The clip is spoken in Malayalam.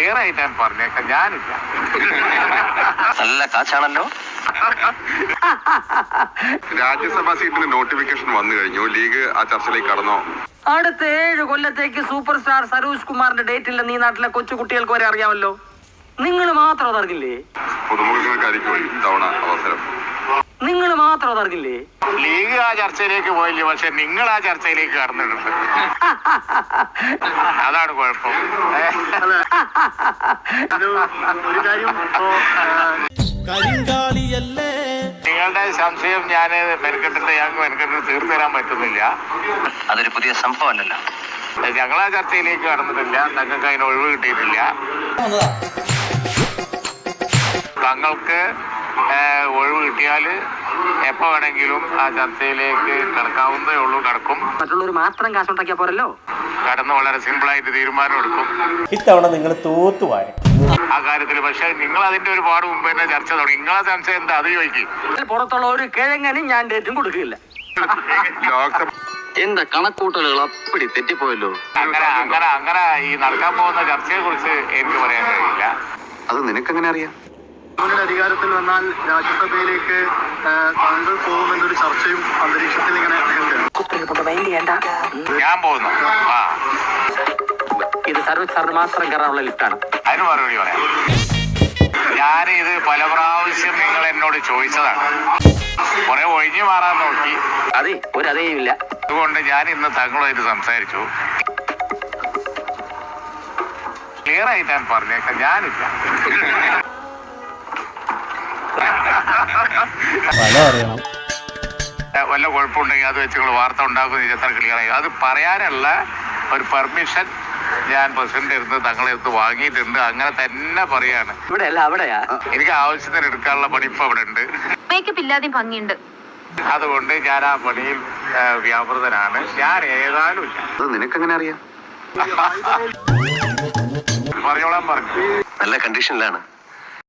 ക്ലിയർ ആയിട്ട് ഞാൻ പറഞ്ഞേക്കാം ഞാനില്ല. നല്ല കാച്ചാണല്ലോ രാജ്യസഭാ സീറ്റിന് നോട്ടിഫിക്കേഷൻ വന്നു കഴിഞ്ഞു. ലീഗ് ആ ചർച്ചയിലേക്ക് കടന്നോ? അടുത്ത ഏഴ് കൊല്ലത്തേക്ക് സൂപ്പർ സ്റ്റാർ സരോജ് കുമാറിന്റെ ഡേറ്റ് ഇല്ലെന്ന് ഈ നാട്ടിലെ കൊച്ചു കുട്ടികൾക്ക് വരെ അറിയാമല്ലോ. നിങ്ങൾ മാത്രം അതറിഞ്ഞില്ലേ? പുതുമുഖങ്ങൾക്കായിരിക്കും തവണ അവസരം. നിങ്ങൾ മാത്രം അതറിഞ്ഞില്ലേ ലീഗ് ആ ചർച്ചയിലേക്ക് പോയില്ല? പക്ഷെ നിങ്ങൾ ആ ചർച്ചയിലേക്ക് കടന്നിട്ടുണ്ട്. അതാണ് കുഴപ്പം. ഏ? കരിങ്കാലിയല്ലേ? നിങ്ങളുടെ സംശയം ഞാൻ മെനക്കെട്ടിട്ട് ഞങ്ങൾക്ക് മെനക്കെട്ടിട്ട് തീർത്തു തരാൻ പറ്റുന്നില്ല. അതൊരു പുതിയ സംഭവമല്ലല്ലോ. ഞങ്ങൾ ആ ചർച്ചയിലേക്ക് കടന്നിട്ടില്ല. ഞങ്ങൾക്ക് അതിന് ഒഴിവ് കിട്ടിയിട്ടില്ല. തങ്ങൾക്ക് ഒഴിവ് കിട്ടിയാൽ എപ്പോൾ വേണമെങ്കിലും ആ ചർച്ചയിലേക്ക് കിടക്കാവുന്നതേ ഉള്ളൂ കടക്കും. മറ്റുള്ളവർ മാത്രം കാശുണ്ടാക്കിയാ പോരല്ലോ? കടന്ന് വളരെ സിമ്പിളായിട്ട് തീരുമാനം എടുക്കും. ഇത്തവണ നിങ്ങൾ തോത്തുവാരും ആ കാര്യത്തിൽ പക്ഷെ നിങ്ങൾ അതിന്റെ ഒരുപാട് മുമ്പ് തന്നെ ചർച്ച തുടങ്ങി. നിങ്ങളെ സംശയം എന്താ? അത് ചോദിക്കും. പുറത്തുള്ള ഒരു കിഴങ്ങനും ഞാൻ ഡേറ്റും കൊടുക്കില്ല. എന്താ എന്റെ കണക്കൂട്ടലുകൾ അപ്പടി തെറ്റിപ്പോയല്ലോ. അങ്ങനെ അങ്ങനെ അങ്ങനെ ഈ നടക്കാൻ പോകുന്ന ചർച്ചയെ കുറിച്ച് എനിക്ക് പറയാൻ കഴിയില്ല. അത് നിനക്കെങ്ങനെ അറിയാം? മുന്നിൽ അധികാരത്തിൽ വന്നാൽ രാജ്യസഭയിലേക്ക് താങ്കൾ പോകുമെന്നൊരു ചർച്ചയും അന്തരീക്ഷത്തിൽ ഇങ്ങനെ ഞാൻ പോകുന്നു. ആ. ഇത് സർവീസ് മാത്രം കയറാനുള്ള ലിസ്റ്റാണ്. അതിന് മറുപടി പറയാം. ഞാൻ ഇത് പല പ്രാവശ്യം നിങ്ങൾ എന്നോട് ചോദിച്ചതാണ്. കുറെ ഒഴിഞ്ഞു മാറാൻ നോക്കി. അതെ ഒരു അതേയും ഇല്ല. അതുകൊണ്ട് ഞാൻ ഇന്ന് തങ്ങളുമായിട്ട് സംസാരിച്ചു. ക്ലിയർ ആയിട്ട് ഞാൻ പറഞ്ഞേക്കാം ഞാനില്ല. ഫലം അറിയണം വല്ല കുഴപ്പമുണ്ടെങ്കിൽ അത് വെച്ച് നിങ്ങൾ വാർത്ത ഉണ്ടാക്കുന്ന എത്ര ക്ലിയർ അത് പറയാനുള്ള ഒരു പെർമിഷൻ ഞാൻ പ്രസിഡന്റ് ഇരുന്ന് തങ്ങളെ അടുത്ത് വാങ്ങിയിട്ടുണ്ട്. അങ്ങനെ തന്നെ പറയാണ്. ഇവിടെ അല്ല അവിടെയാ എനിക്ക് ആവശ്യത്തിന് എടുക്കാനുള്ള പണി ഇപ്പൊ അവിടെ ഉണ്ട്. മേക്കപ്പ് ഇല്ലാതെയും ഭംഗിയുണ്ട്. അതുകൊണ്ട് ഞാൻ ആ പണിയിൽ വ്യാപൃതനാണ്. ഞാൻ ഏതായാലും നിനക്കെങ്ങനെ അറിയാം? പറഞ്ഞോളാൻ പറഞ്ഞു. നല്ല കണ്ടീഷനിലാണ്